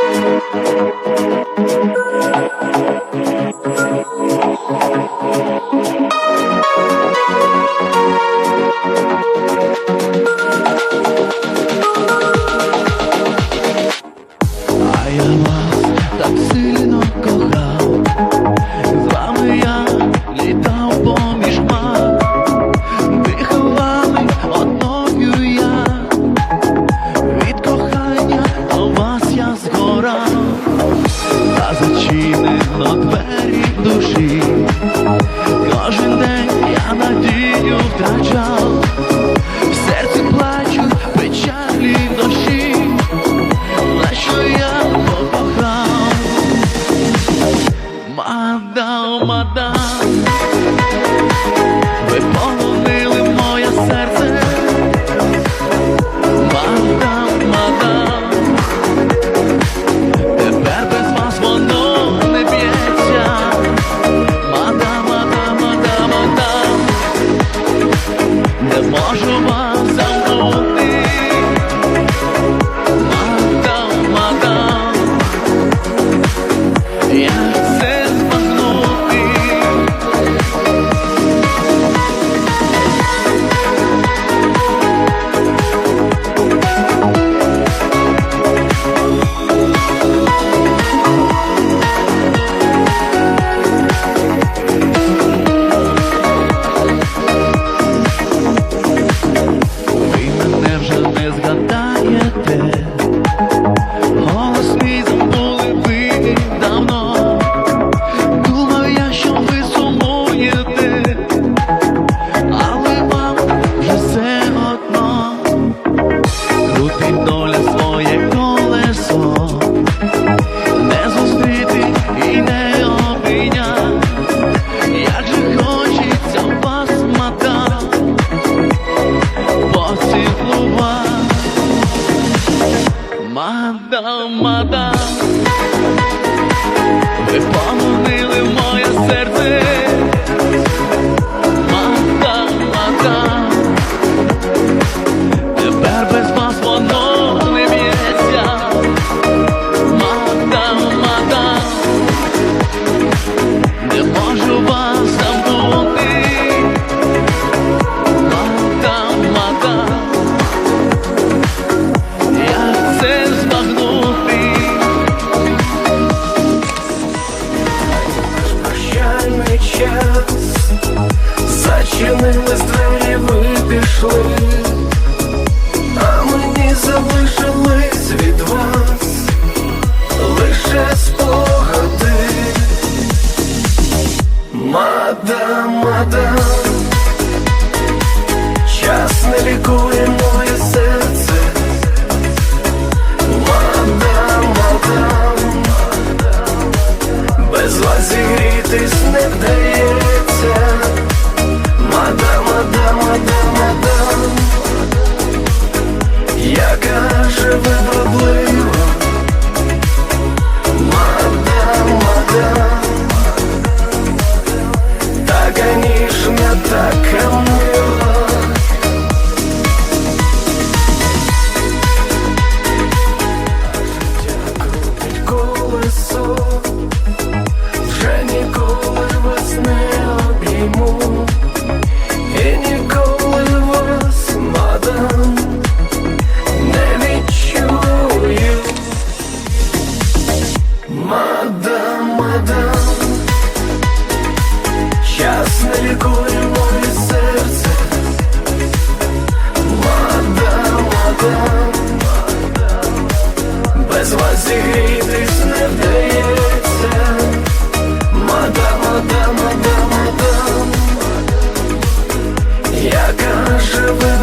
Thank you. I Dajah. Yeah. My Ve human was яка живе вродлива, млада, млада, така ніжна, така лікує моє серце Вода, вода Без вас зігрітись не вдається. Яка живе